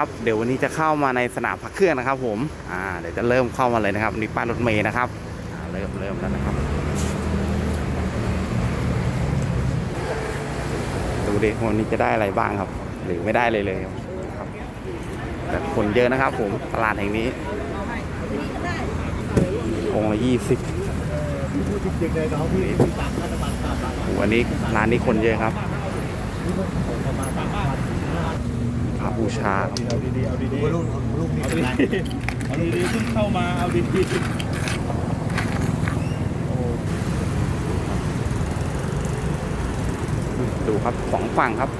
ครับเดี๋ยววันนี้จะเข้ามาในสนามพักเครื่องนะครับ ผมอ่าเดี๋ยวจะเริ่มเข้ามาเลยนะครับนี่ป้ายรถเมย์นะครับอ่าเริ่มเริ่มแล้วนะครับดูดิวันนี้จะได้อะไรบ้างครับ หรือไม่ได้เลยเลยครับแต่คนเยอะนะครับ ผมตลาดแห่งนี้องค์ละยี่สิบวันนี้ร้านนี้คนเยอะครับ ระบูชาครับเอาดีๆเอาดีๆเอาดีๆเอาดีๆเพิ่งเข้ามา เอาดีๆดูครับสองฝั่งครับ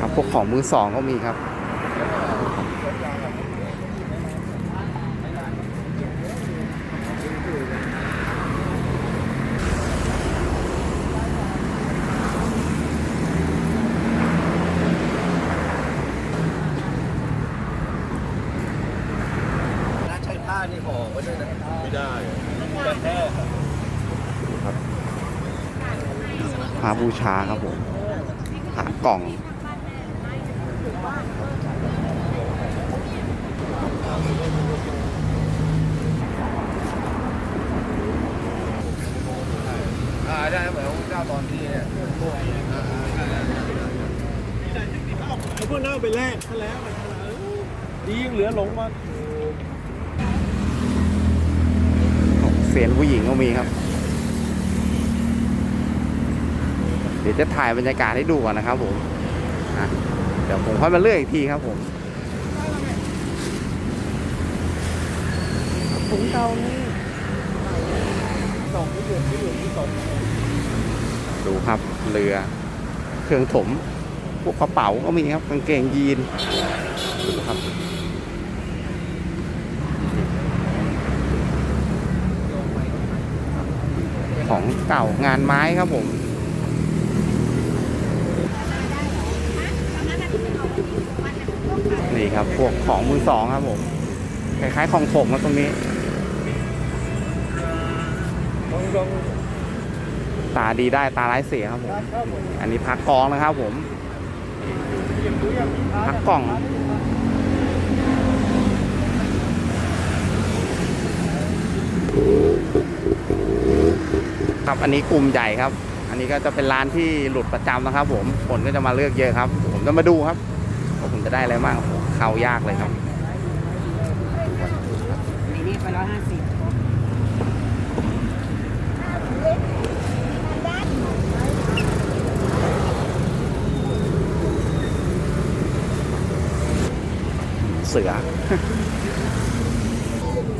ครับพวกของมือสองก็มีครับ ๆร้านใช้ผ้านี่ห่อไว้ด้วยนะ ไม่ได้แต่แค่พาบูชาครับผมหากล่องอ่าได้เหมือนพระเจ้าตอนที่เนี่ยไอ้พวกนั้นเอาไปแลกซะแล้วดียังเหลือหลงมา เสียนผู้หญิงก็มีครับ เดี๋ยวจะถ่ายบรรยากาศให้ดูก่อนนะครับผมเดี๋ยวผมค่อยมาเลือกอีกทีครับผมถุงเตานี่สองที่เหลือที่เหลือที่สองดูครับเรือ เครื่องถม พวกกระเป๋าก็มีครับกางเกงยีนดูครับ ของเก่างานไม้ครับผมนี่ครับ พวกของมือสองครับผมคล้ายๆของผมครับตรงนี้ตาดีได้ตาร้ายเสียครับผม อันนี้พักกองนะครับผม พักกล่อง ครับ อันนี้กลุ่มใหญ่ครับ อันนี้ก็จะเป็นร้านที่หลุดประจำนะครับ ผมคนก็จะมาเลือกเยอะครับ ผมจะมาดูครับว่าผมจะได้อะไรบ้างโอ้โหเข้ายากเลยครับอันนี้ไปร้อยห้าสิบเสือ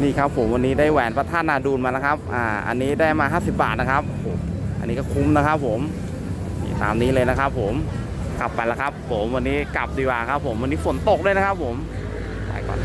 นี่ครับผมวันนี้ได้แหวนพระธาตุนาดูนมานะครับ อ่า อันนี้ได้มา 50 บาทนะครับ อันนี้ก็คุ้มนะครับ ผมตามนี้เลยนะครับ ผม กลับไปแล้วครับ ผมวันนี้กลับดีกว่าครับ ผมวันนี้ฝนตกเลยนะครับ ผมไปก่อน